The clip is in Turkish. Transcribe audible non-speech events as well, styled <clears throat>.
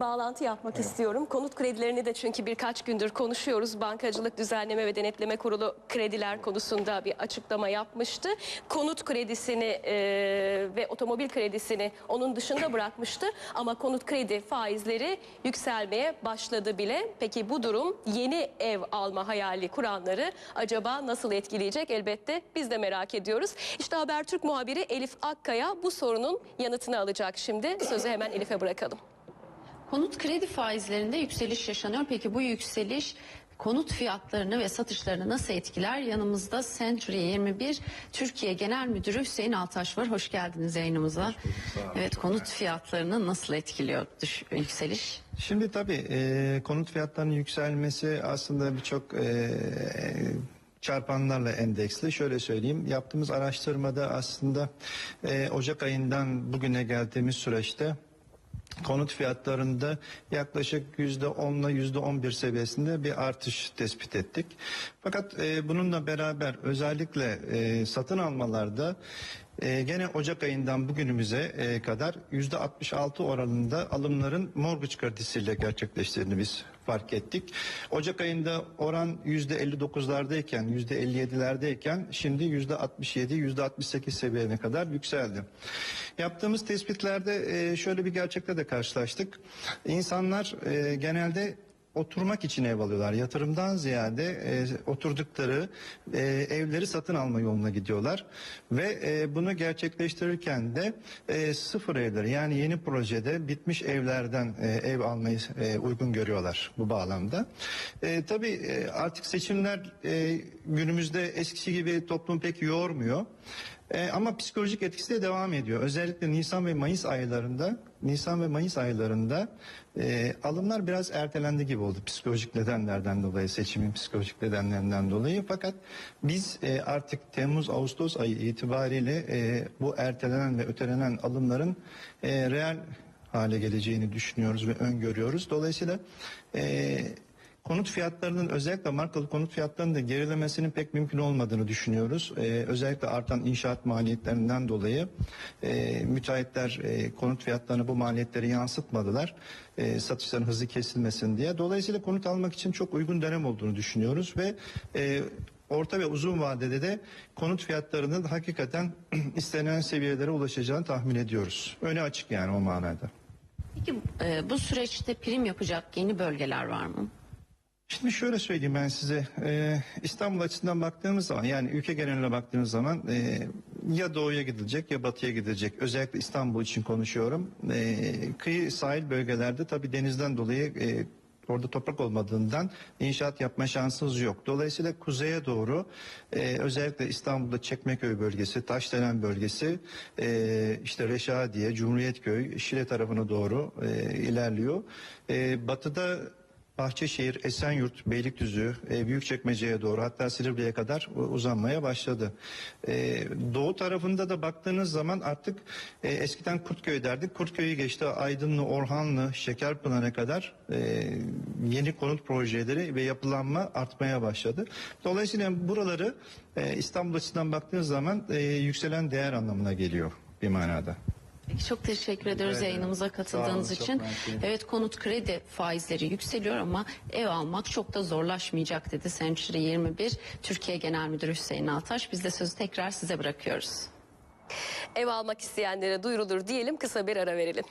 Bağlantı yapmak istiyorum. Konut kredilerini de çünkü birkaç gündür konuşuyoruz. Bankacılık Düzenleme ve Denetleme Kurulu krediler konusunda bir açıklama yapmıştı. Konut kredisini e, ve otomobil kredisini onun dışında bırakmıştı. Ama konut kredi faizleri yükselmeye başladı bile. Peki bu durum yeni ev alma hayali kuranları acaba nasıl etkileyecek? Elbette biz de merak ediyoruz. İşte Habertürk muhabiri Elif Akkaya bu sorunun yanıtını alacak şimdi. Sözü hemen Elif'e bırakalım. Konut kredi faizlerinde yükseliş yaşanıyor. Peki bu yükseliş konut fiyatlarını ve satışlarını nasıl etkiler? Yanımızda Century 21 Türkiye Genel Müdürü Hüseyin Altaş var. Hoş geldiniz yayınımıza. Evet konut fiyatlarını nasıl etkiliyor düş- yükseliş? Şimdi tabii e, konut fiyatlarının yükselmesi aslında birçok e, çarpanlarla endeksli. Şöyle söyleyeyim, yaptığımız araştırmada aslında e, Ocak ayından bugüne geldiğimiz süreçte konut fiyatlarında yaklaşık yüzde onla yüzde on bir seviyesinde bir artış tespit ettik. Fakat e, bununla beraber özellikle e, satın almalarda e, gene Ocak ayından bugünümüze e, kadar yüzde 66 oranında alımların mortgage kredisiyle gerçekleştiğini biz fark ettik. Ocak ayında oran yüzde 59'lardayken yüzde 57'lerdeyken şimdi yüzde 67 yüzde 68 seviyene kadar yükseldi. Yaptığımız tespitlerde e, şöyle bir gerçekle de karşılaştık. İnsanlar e, genelde oturmak için ev alıyorlar. Yatırımdan ziyade e, oturdukları e, evleri satın alma yoluna gidiyorlar. Ve e, bunu gerçekleştirirken de e, sıfır evleri yani yeni projede bitmiş evlerden e, ev almayı e, uygun görüyorlar bu bağlamda. E, tabii e, artık seçimler e, günümüzde eskisi gibi toplum pek yormuyor. E, ama psikolojik etkisi de devam ediyor. Özellikle Nisan ve Mayıs aylarında, Nisan ve Mayıs aylarında e, alımlar biraz ertelendi gibi oldu psikolojik nedenlerden dolayı, seçimin psikolojik nedenlerinden dolayı. Fakat biz e, artık Temmuz Ağustos ayı itibariyle e, bu ertelenen ve ötelenen alımların e, reel hale geleceğini düşünüyoruz ve öngörüyoruz. Dolayısıyla e, konut fiyatlarının özellikle markalı konut fiyatlarının da gerilemesinin pek mümkün olmadığını düşünüyoruz. Ee, özellikle artan inşaat maliyetlerinden dolayı e, müteahhitler e, konut fiyatlarını bu maliyetleri yansıtmadılar. E, satışların hızlı kesilmesin diye. Dolayısıyla konut almak için çok uygun dönem olduğunu düşünüyoruz ve e, orta ve uzun vadede de konut fiyatlarının hakikaten <clears throat> istenen seviyelere ulaşacağını tahmin ediyoruz. Öne açık yani o manada. Peki e, bu süreçte prim yapacak yeni bölgeler var mı? Şimdi şöyle söyleyeyim ben size Ee, İstanbul açısından baktığımız zaman yani ülke geneline baktığımız zaman e, ya doğuya gidilecek ya batıya gidilecek özellikle İstanbul için konuşuyorum Ee, kıyı sahil bölgelerde tabii denizden dolayı e, orada toprak olmadığından inşaat yapma şansınız yok. Dolayısıyla kuzeye doğru e, özellikle İstanbul'da Çekmeköy bölgesi, Taşdelen bölgesi, e, işte Reşadiye, Cumhuriyetköy, Şile tarafına doğru e, ilerliyor. E, batıda Bahçeşehir, Esenyurt, Beylikdüzü, e, Büyükçekmece'ye doğru hatta Silivri'ye kadar uzanmaya başladı. E, doğu tarafında da baktığınız zaman artık e, eskiden Kurtköy derdik. Kurtköy'ü geçti Aydınlı, Orhanlı, Şekerpınar'a kadar yeni konut projeleri ve yapılanma artmaya başladı. Dolayısıyla buraları İstanbul açısından baktığınız zaman yükselen değer anlamına geliyor bir manada. Peki çok teşekkür ediyoruz ederim. yayınımıza katıldığınız olun, için. Evet konut kredi faizleri yükseliyor ama ev almak çok da zorlaşmayacak dedi Century 21 Türkiye Genel Müdürü Hüseyin Altaş. Biz de sözü tekrar size bırakıyoruz. Ev almak isteyenlere duyurulur diyelim kısa bir ara verelim.